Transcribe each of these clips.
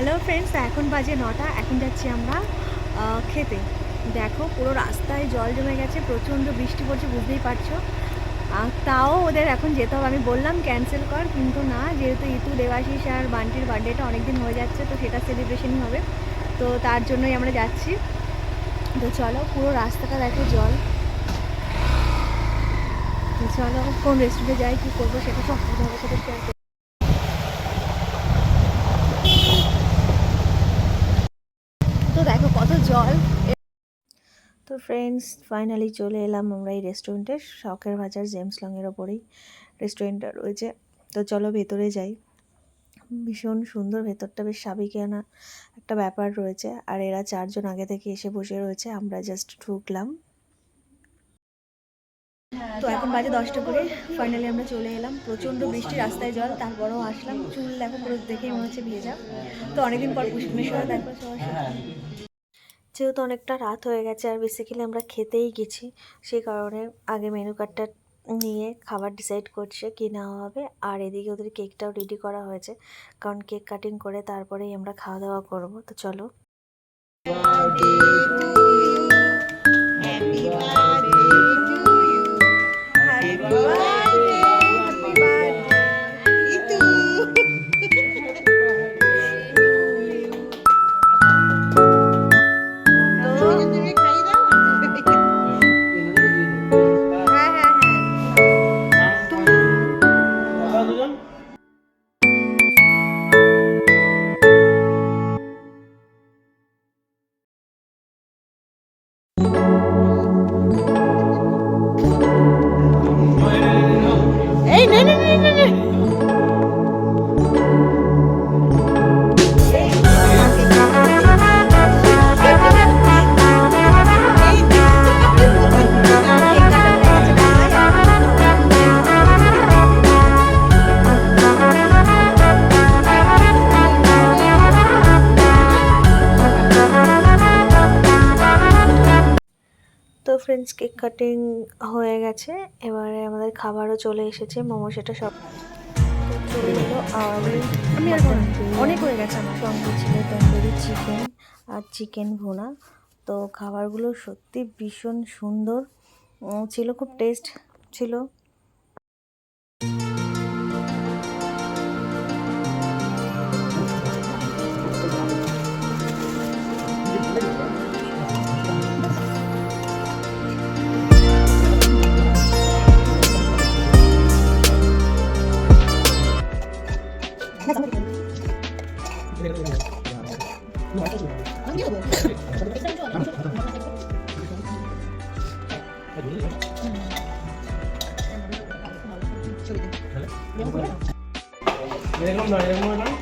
Hello friends এখন বাজে নটা, এখন যাচ্ছি আমরা খেতে। দেখো, পুরো রাস্তায় জল জমে গেছে, প্রচণ্ড বৃষ্টি পড়ছে, বুঝতেই পারছ। তাও ওদের এখন যেতে হবে। আমি বললাম ক্যান্সেল কর, কিন্তু না, যেহেতু ইতু, দেবাশিস আর বান্টির বার্থডেটা অনেকদিন হয়ে যাচ্ছে, তো সেটা সেলিব্রেশনই হবে। তো তার জন্যই আমরা যাচ্ছি। তো চলো, পুরো রাস্তাটা দেখো জল। চলো, কোন রেস্টুরেন্টে যাই, কী করব, সেটা সব তোমাদের সাথে করব তো দেখো কত জল। তো ফ্রেন্ডস ফাইনালি চলে এলাম আমরা এই রেস্টুরেন্টে শখের বাজার জেমস লংয়ের ওপরেই। রেস্টুরেন্টটা রয়েছে। তো চলো ভেতরে যাই। ভীষণ সুন্দর, ভেতরটা বেশ সাবিকেনা একটা ব্যাপার রয়েছে। আর এরা চারজন আগে থেকে এসে বসে রয়েছে, আমরা জাস্ট ঢুকলাম। তো এখন বাজে দশটা করে ফাইনালি আমরা চলে এলাম। প্রচণ্ড বৃষ্টি, রাস্তায় জল, তারপরেও আসলাম। চুল দেখো পুরো দেখেই মনে হচ্ছে ভেজা তো অনেকদিন পর সবার সাথে যেহেতু অনেকটা রাত হয়ে গেছে আর বেসিক্যালি আমরা খেতেই গেছি, সেই কারণে আগে মেনু কার্ডটা নিয়ে খাবার ডিসাইড করছে কি নেওয়া হবে আর এদিকে ওদের কেকটাও রেডি করা হয়েছে, কারণ কেক কাটিং করে তারপরেই আমরা খাওয়া দাওয়া করব। তো চলো। তো ফ্রেন্ডস কেক কাটিং হয়ে গেছে। এবারে আমাদের খাবারও চলে এসেছে মোমো সেটা সব চলে এলো আর আমি আর অনেক হয়ে গেছে আমার। সঙ্গে ছিল তন্দুরি চিকেন আর চিকেন ভুনা। তো খাবারগুলো সত্যি ভীষণ সুন্দর ছিল খুব টেস্ট ছিল। এরকম নয় এরকম নয়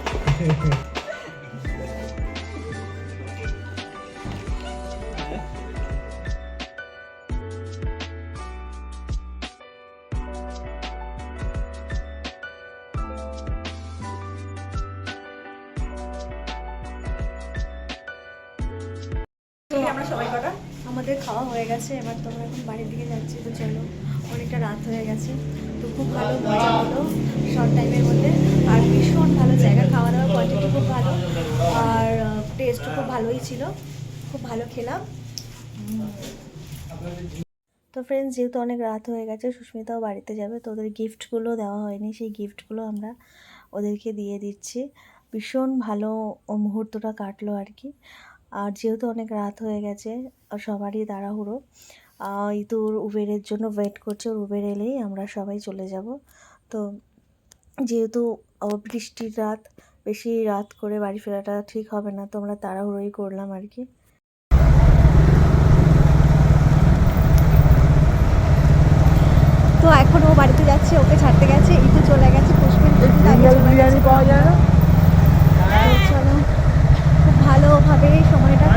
তো আমরা সবাই কটা আমাদের খাওয়া হয়ে গেছে, এবার তোমরা এখন বাড়ির দিকে যাচ্ছি, তো চলো, অনেকটা রাত হয়ে গেছে, তো খুব ভালো মজা হলো শর্ট টাইমের মধ্যে, আর ভীষণ ভালো জায়গা খাওয়া দাওয়ার কোয়ালিটি খুব ভালো, আর টেস্টও খুব ভালোই ছিল, খুব ভালো খেলাম। তো ফ্রেন্ডস যেহেতু অনেক রাত হয়ে গেছে, সুস্মিতাও বাড়িতে যাবে, তো ওদের গিফটগুলো দেওয়া হয়নি, সেই গিফটগুলো আমরা ওদেরকে দিয়ে দিচ্ছি। ভীষণ ভালো মুহূর্তটা কাটলো আর কি। আর যেহেতু অনেক রাত হয়ে গেছে সবারই তাড়াহুড়ো ওর উবেরের জন্য ওয়েট করছে উবের এলেই আমরা সবাই চলে যাব। তো যেহেতু বৃষ্টির রাত বেশি রাত করে বাড়ি ফেরাটা ঠিক হবে না তো আমরা তাড়াহুড়োই করলাম আর কি। তো এখন ও বাড়িতে যাচ্ছে ওকে ছাড়তে গেছে ইঁদুর চলে গেছে পুষ্পিন চলে গেছে। পাওয়া যায় না? হ্যাঁ, চলো। ভালোভাবে সময়টা